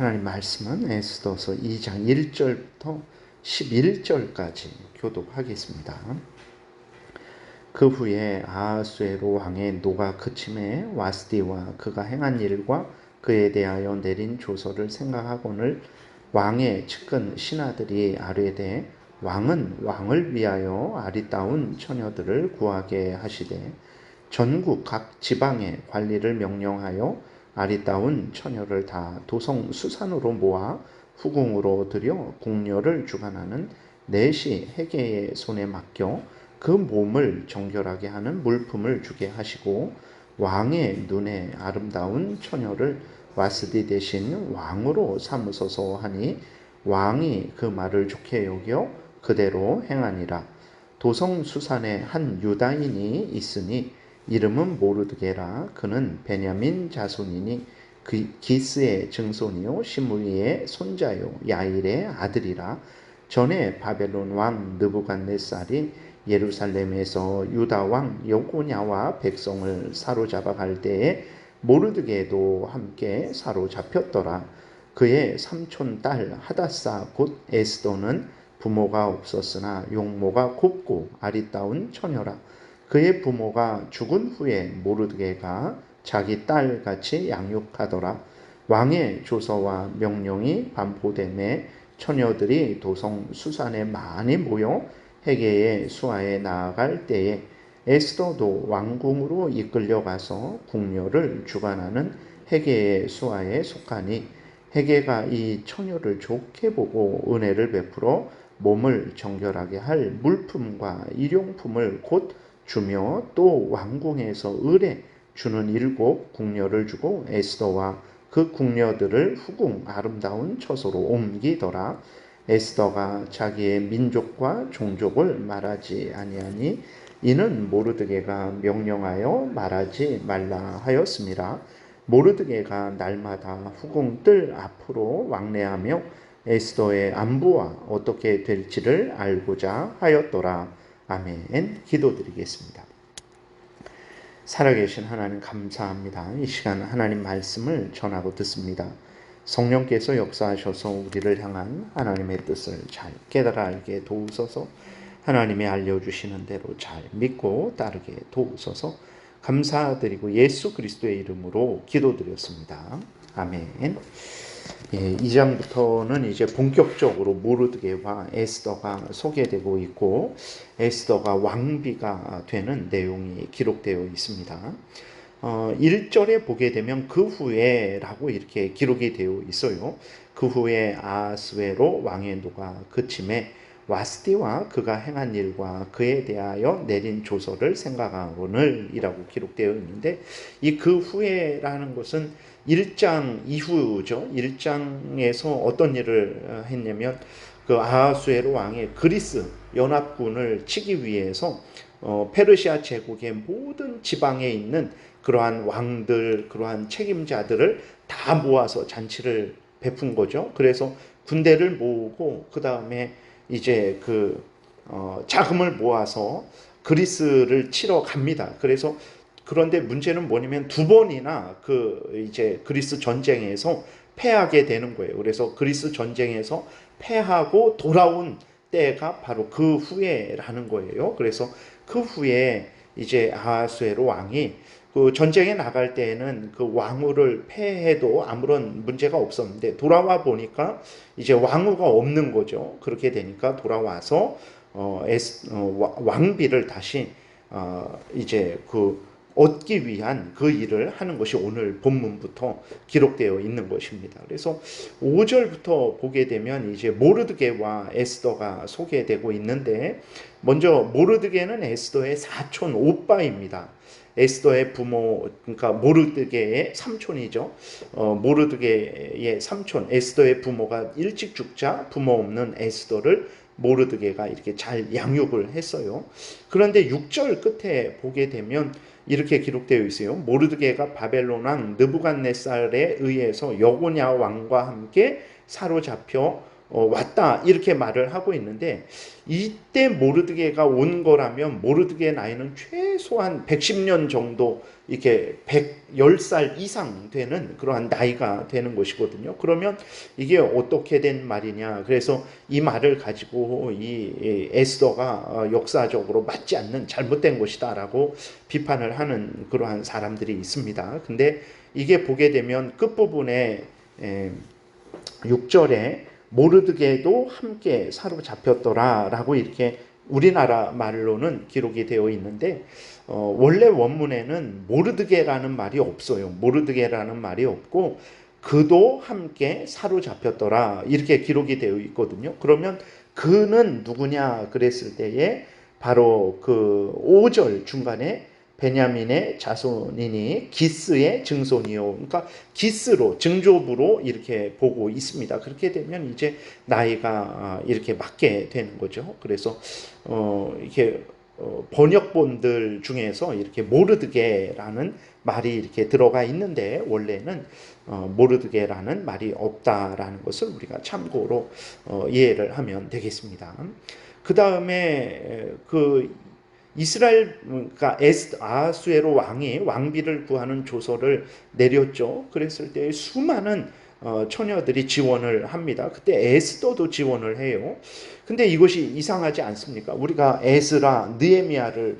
하나님 말씀은 에스더서 2장 1절부터 11절까지 교독하겠습니다. 그 후에 아하수에로 왕의 노가 그침에 와스디와 그가 행한 일과 그에 대하여 내린 조서를 생각하고는 왕의 측근 신하들이 아뢰되 왕은 왕을 위하여 아리따운 처녀들을 구하게 하시되 전국 각 지방의 관리를 명령하여 아리따운 처녀를 다 도성 수산으로 모아 후궁으로 들여 공녀를 주관하는 넷이 해계의 손에 맡겨 그 몸을 정결하게 하는 물품을 주게 하시고 왕의 눈에 아름다운 처녀를 와스디 대신 왕으로 삼으소서 하니 왕이 그 말을 좋게 여겨 그대로 행하니라. 도성 수산에 한 유다인이 있으니 이름은 모르드게라. 그는 베냐민 자손이니 그 기스의 증손이요 시므이의 손자요 야일의 아들이라. 전에 바벨론 왕 느부갓네살이 예루살렘에서 유다 왕 여고냐와 백성을 사로잡아 갈 때에 모르드게도 함께 사로잡혔더라. 그의 삼촌 딸 하다사 곧 에스더는 부모가 없었으나 용모가 곱고 아리따운 처녀라 그의 부모가 죽은 후에 모르드게가 자기 딸 같이 양육하더라. 왕의 조서와 명령이 반포됨에 처녀들이 도성 수산에 많이 모여 해계의 수하에 나아갈 때에 에스더도 왕궁으로 이끌려가서 궁녀를 주관하는 해계의 수하에 속하니 해계가 이 처녀를 좋게 보고 은혜를 베풀어 몸을 정결하게 할 물품과 일용품을 곧 주며 또 왕궁에서 을에 주는 일곱 궁녀를 주고 에스더와 그 궁녀들을 후궁 아름다운 처소로 옮기더라. 에스더가 자기의 민족과 종족을 말하지 아니하니 이는 모르드게가 명령하여 말하지 말라 하였습니다. 모르드게가 날마다 후궁 뜰 앞으로 왕래하며 에스더의 안부와 어떻게 될지를 알고자 하였더라. 아멘. 기도드리겠습니다. 살아계신 하나님 감사합니다. 이 시간 하나님 말씀을 전하고 듣습니다. 성령께서 역사하셔서 우리를 향한 하나님의 뜻을 잘 깨달아 알게 도우소서 하나님이 알려주시는 대로 잘 믿고 따르게 도우소서 감사드리고 예수 그리스도의 이름으로 기도드렸습니다. 아멘. 예, 2장부터는 이제 본격적으로 모르드게와 에스더가 소개되고 있고 에스더가 왕비가 되는 내용이 기록되어 있습니다. 어, 1절에 보게 되면 그 후에 라고 이렇게 기록이 되어 있어요. 그 후에 아스웨로 왕의 노가 그침에 와스티와 그가 행한 일과 그에 대하여 내린 조서를 생각하거늘 이라고 기록되어 있는데 이 그 후에라는 것은 1장 이후죠. 1장에서 어떤 일을 어, 했냐면 그 아하수에로 왕의 그리스 연합군을 치기 위해서 어, 페르시아 제국의 모든 지방에 있는 그러한 왕들, 그러한 책임자들을 다 모아서 잔치를 베푼 거죠. 그래서 군대를 모으고 그 다음에 이제 그 어, 자금을 모아서 그리스를 치러 갑니다. 그래서 그런데 문제는 뭐냐면 두 번이나 그 이제 그리스 전쟁에서 패하게 되는 거예요. 그래서 그리스 전쟁에서 패하고 돌아온 때가 바로 그 후에라는 거예요. 그래서 그 후에 이제 아하수에로 왕이 그 전쟁에 나갈 때에는 그 왕후를 패해도 아무런 문제가 없었는데 돌아와 보니까 이제 왕후가 없는 거죠. 그렇게 되니까 돌아와서 어, 에스, 어, 왕비를 다시 어, 이제 그 얻기 위한 그 일을 하는 것이 오늘 본문부터 기록되어 있는 것입니다. 그래서 5절부터 보게 되면 이제 모르드게와 에스더가 소개되고 있는데 먼저 모르드게는 에스더의 사촌 오빠입니다. 에스더의 부모 그러니까 모르드게의 삼촌이죠. 어, 모르드게의 삼촌 에스더의 부모가 일찍 죽자 부모 없는 에스더를 모르드게가 이렇게 잘 양육을 했어요. 그런데 6절 끝에 보게 되면 이렇게 기록되어 있어요. 모르드게가 바벨론 왕 느부갓네살에 의해서 여고냐 왕과 함께 사로잡혀 어, 왔다 이렇게 말을 하고 있는데 이때 모르드게가 온 거라면 모르드게의 나이는 최소한 110년 정도 이렇게 110살 이상 되는 그러한 나이가 되는 것이거든요. 그러면 이게 어떻게 된 말이냐. 그래서 이 말을 가지고 이 에스더가 어, 역사적으로 맞지 않는 잘못된 것이다라고 비판을 하는 그러한 사람들이 있습니다. 근데 이게 보게 되면 끝부분에 6절에 모르드게도 함께 사로잡혔더라라고 이렇게 우리나라 말로는 기록이 되어 있는데 어, 원래 원문에는 모르드게라는 말이 없어요. 모르드게라는 말이 없고 그도 함께 사로잡혔더라 이렇게 기록이 되어 있거든요. 그러면 그는 누구냐 그랬을 때에 바로 그 5절 중간에 베냐민의 자손이니 기스의 증손이요. 그러니까 기스로 증조부로 이렇게 보고 있습니다. 그렇게 되면 이제 나이가 아, 이렇게 맞게 되는 거죠. 그래서 어 이렇게 어 번역본들 중에서 이렇게 모르드게라는 말이 이렇게 들어가 있는데 원래는 어 모르드게라는 말이 없다라는 것을 우리가 참고로 어 이해를 하면 되겠습니다. 그 다음에 그 이스라엘 그러니까 아수에로 왕이 왕비를 구하는 조서를 내렸죠. 그랬을 때 수많은 어, 처녀들이 지원을 합니다. 그때 에스더도 지원을 해요. 근데 이것이 이상하지 않습니까? 우리가 에스라, 느에미아를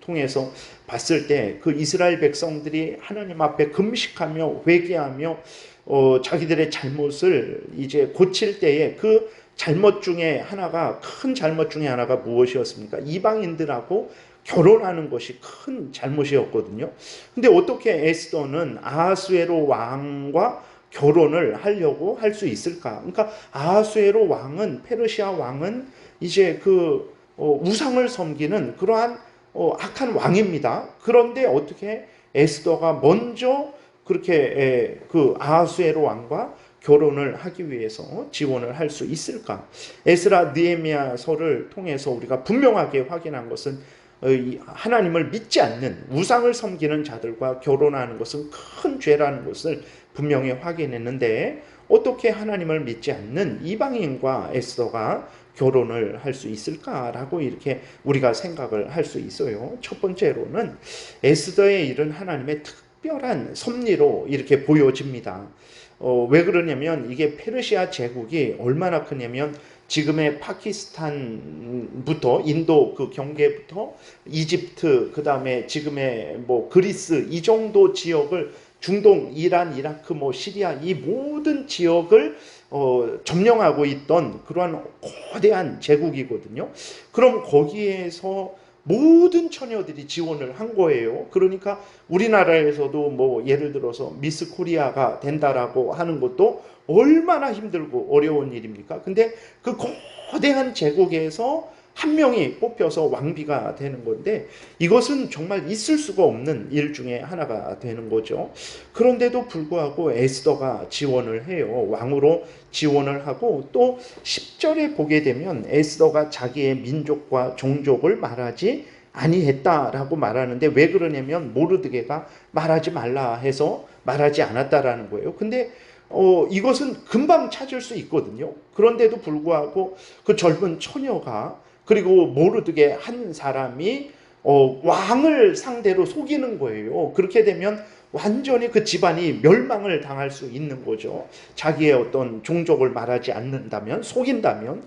통해서 봤을 때 그 이스라엘 백성들이 하나님 앞에 금식하며 회개하며 어, 자기들의 잘못을 이제 고칠 때에 그 잘못 중에 하나가 큰 잘못 중에 하나가 무엇이었습니까? 이방인들하고 결혼하는 것이 큰 잘못이었거든요. 근데 어떻게 에스더는 아하수에로 왕과 결혼을 하려고 할 수 있을까? 그러니까 아하수에로 왕은 페르시아 왕은 이제 그 어, 우상을 섬기는 그러한 어, 악한 왕입니다. 그런데 어떻게 에스더가 먼저 그렇게 그 아하수에로 왕과 결혼을 하기 위해서 지원을 할 수 있을까? 에스라 느헤미야서를 통해서 우리가 분명하게 확인한 것은 어, 하나님을 믿지 않는 우상을 섬기는 자들과 결혼하는 것은 큰 죄라는 것을 분명히 확인했는데 어떻게 하나님을 믿지 않는 이방인과 에스더가 결혼을 할 수 있을까라고 이렇게 우리가 생각을 할 수 있어요. 첫 번째로는 에스더의 일은 하나님의 특별한 섭리로 이렇게 보여집니다. 어, 왜 그러냐면 이게 페르시아 제국이 얼마나 크냐면 지금의 파키스탄부터 인도 그 경계부터 이집트 그 다음에 지금의 뭐 그리스 이 정도 지역을 중동 이란 이라크 뭐 시리아 이 모든 지역을 어, 점령하고 있던 그러한 거대한 제국이거든요. 그럼 거기에서 모든 처녀들이 지원을 한 거예요. 그러니까 우리나라에서도 뭐 예를 들어서 미스 코리아가 된다라고 하는 것도 얼마나 힘들고 어려운 일입니까? 근데 그 거대한 제국에서 한 명이 뽑혀서 왕비가 되는 건데 이것은 정말 있을 수가 없는 일 중에 하나가 되는 거죠. 그런데도 불구하고 에스더가 지원을 해요. 왕으로 지원을 하고 또 10절에 보게 되면 에스더가 자기의 민족과 종족을 말하지 아니했다라고 말하는데 왜 그러냐면 모르드게가 말하지 말라 해서 말하지 않았다라는 거예요. 근데 어, 이것은 금방 찾을 수 있거든요. 그런데도 불구하고 그 젊은 처녀가 그리고 모르드게 한 사람이 어, 왕을 상대로 속이는 거예요. 그렇게 되면 완전히 그 집안이 멸망을 당할 수 있는 거죠. 자기의 어떤 종족을 말하지 않는다면, 속인다면,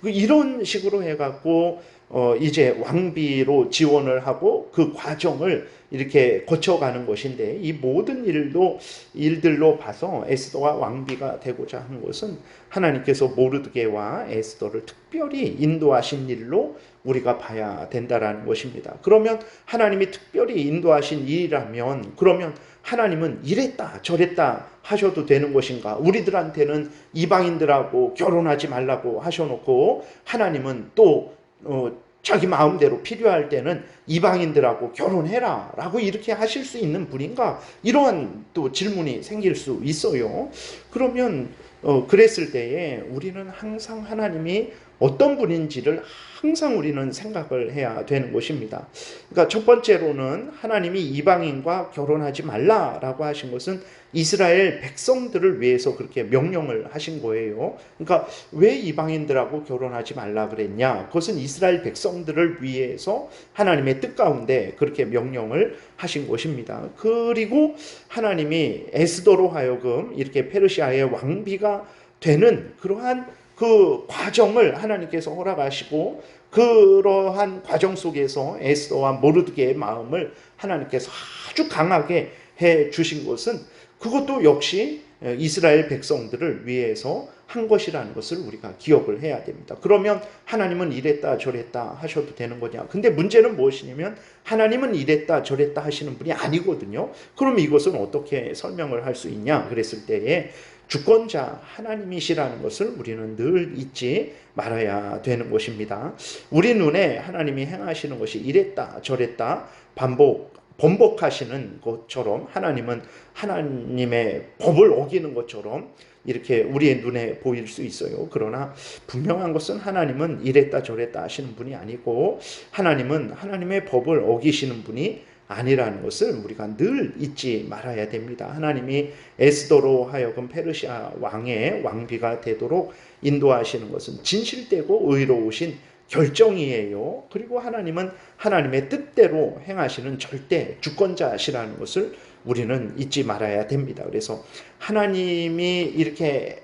그 이런 식으로 해갖고 어, 이제 왕비로 지원을 하고 그 과정을 이렇게 거쳐가는 것인데 이 모든 일도 일들로 봐서 에스더가 왕비가 되고자 하는 것은 하나님께서 모르드게와 에스더를 특별히 인도하신 일로 우리가 봐야 된다라는 것입니다. 그러면 하나님이 특별히 인도하신 일이라면 그러면 하나님은 이랬다 저랬다 하셔도 되는 것인가? 우리들한테는 이방인들하고 결혼하지 말라고 하셔놓고 하나님은 또 어, 자기 마음대로 필요할 때는 이방인들하고 결혼해라 라고 이렇게 하실 수 있는 분인가? 이러한 또 질문이 생길 수 있어요. 그러면 어, 그랬을 때에 우리는 항상 하나님이 어떤 분인지를 항상 우리는 생각을 해야 되는 것입니다. 그러니까 첫 번째로는 하나님이 이방인과 결혼하지 말라라고 하신 것은 이스라엘 백성들을 위해서 그렇게 명령을 하신 거예요. 그러니까 왜 이방인들하고 결혼하지 말라 그랬냐? 그것은 이스라엘 백성들을 위해서 하나님의 뜻 가운데 그렇게 명령을 하신 것입니다. 그리고 하나님이 에스더로 하여금 이렇게 페르시아의 왕비가 되는 그러한 그 과정을 하나님께서 허락하시고 그러한 과정 속에서 에스더와 모르드게의 마음을 하나님께서 아주 강하게 해 주신 것은 그것도 역시 이스라엘 백성들을 위해서 한 것이라는 것을 우리가 기억을 해야 됩니다. 그러면 하나님은 이랬다 저랬다 하셔도 되는 거냐? 근데 문제는 무엇이냐면 하나님은 이랬다 저랬다 하시는 분이 아니거든요. 그럼 이것은 어떻게 설명을 할 수 있냐? 그랬을 때에 주권자 하나님이시라는 것을 우리는 늘 잊지 말아야 되는 것입니다. 우리 눈에 하나님이 행하시는 것이 이랬다 저랬다 반복 번복하시는 것처럼 하나님은 하나님의 법을 어기는 것처럼 이렇게 우리의 눈에 보일 수 있어요. 그러나 분명한 것은 하나님은 이랬다 저랬다 하시는 분이 아니고 하나님은 하나님의 법을 어기시는 분이 아니라는 것을 우리가 늘 잊지 말아야 됩니다. 하나님이 에스더로 하여금 페르시아 왕의 왕비가 되도록 인도하시는 것은 진실되고 의로우신 결정이에요. 그리고 하나님은 하나님의 뜻대로 행하시는 절대 주권자시라는 것을 우리는 잊지 말아야 됩니다. 그래서 하나님이 이렇게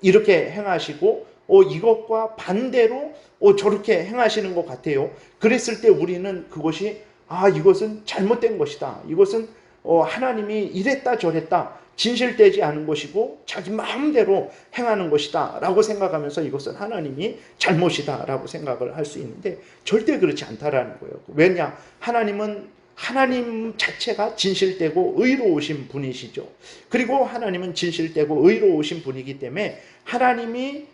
이렇게 행하시고 어, 이것과 반대로 어, 저렇게 행하시는 것 같아요. 그랬을 때 우리는 그것이 아 이것은 잘못된 것이다. 이것은 어, 하나님이 이랬다 저랬다 진실되지 않은 것이고 자기 마음대로 행하는 것이다 라고 생각하면서 이것은 하나님이 잘못이다 라고 생각을 할 수 있는데 절대 그렇지 않다라는 거예요. 왜냐 하나님은 하나님 자체가 진실되고 의로우신 분이시죠. 그리고 하나님은 진실되고 의로우신 분이기 때문에 하나님이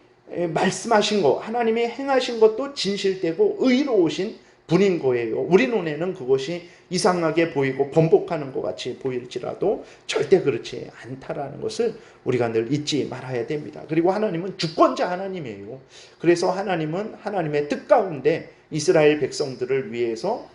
말씀하신 것, 하나님이 행하신 것도 진실되고 의로우신 분인 거예요. 우리 눈에는 그것이 이상하게 보이고 번복하는 것 같이 보일지라도 절대 그렇지 않다라는 것을 우리가 늘 잊지 말아야 됩니다. 그리고 하나님은 주권자 하나님이에요. 그래서 하나님은 하나님의 뜻 가운데 이스라엘 백성들을 위해서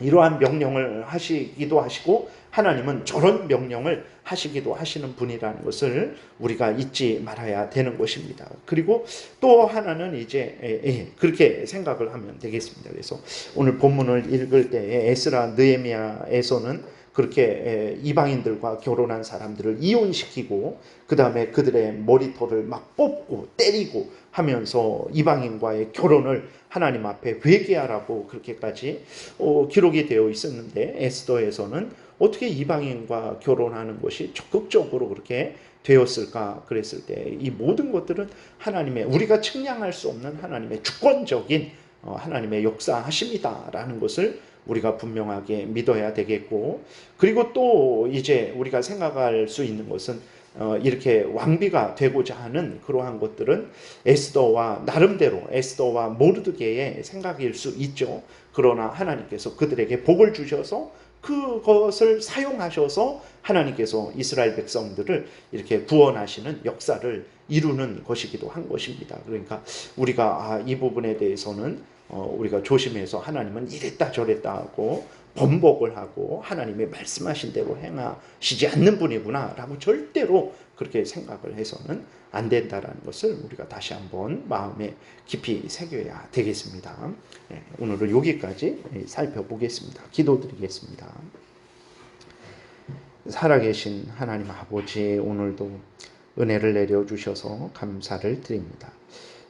이러한 명령을 하시기도 하시고 하나님은 저런 명령을 하시기도 하시는 분이라는 것을 우리가 잊지 말아야 되는 것입니다. 그리고 또 하나는 이제 예, 예, 그렇게 생각을 하면 되겠습니다. 그래서 오늘 본문을 읽을 때 에스라 느헤미야에서는 그렇게 예, 이방인들과 결혼한 사람들을 이혼시키고 그 다음에 그들의 머리털을 막 뽑고 때리고 하면서 이방인과의 결혼을 하나님 앞에 회개하라고 그렇게까지 어, 기록이 되어 있었는데 에스더에서는 어떻게 이방인과 결혼하는 것이 적극적으로 그렇게 되었을까 그랬을 때 이 모든 것들은 하나님의 우리가 측량할 수 없는 하나님의 주권적인 어, 하나님의 역사하십니다라는 것을 우리가 분명하게 믿어야 되겠고 그리고 또 이제 우리가 생각할 수 있는 것은 어, 이렇게 왕비가 되고자 하는 그러한 것들은 에스더와 나름대로 에스더와 모르드게의 생각일 수 있죠. 그러나 하나님께서 그들에게 복을 주셔서 그것을 사용하셔서 하나님께서 이스라엘 백성들을 이렇게 구원하시는 역사를 이루는 것이기도 한 것입니다. 그러니까 우리가 아, 이 부분에 대해서는 어, 우리가 조심해서 하나님은 이랬다 저랬다 하고 번복을 하고 하나님의 말씀하신 대로 행하시지 않는 분이구나라고 절대로 그렇게 생각을 해서는 안 된다라는 것을 우리가 다시 한번 마음에 깊이 새겨야 되겠습니다. 네, 오늘은 여기까지 살펴보겠습니다. 기도드리겠습니다. 살아계신 하나님 아버지 오늘도 은혜를 내려 주셔서 감사를 드립니다.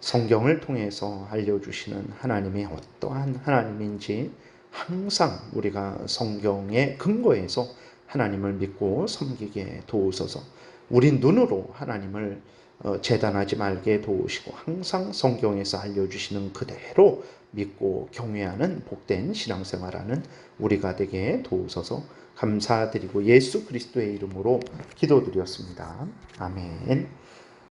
성경을 통해서 알려주시는 하나님이 어떠한 하나님인지 항상 우리가 성경의 근거에서 하나님을 믿고 섬기게 도우소서. 우리 눈으로 하나님을 어, 재단하지 말게 도우시고 항상 성경에서 알려주시는 그대로 믿고 경외하는 복된 신앙생활하는 우리가 되게 도우소서 감사드리고 예수 그리스도의 이름으로 기도드렸습니다. 아멘.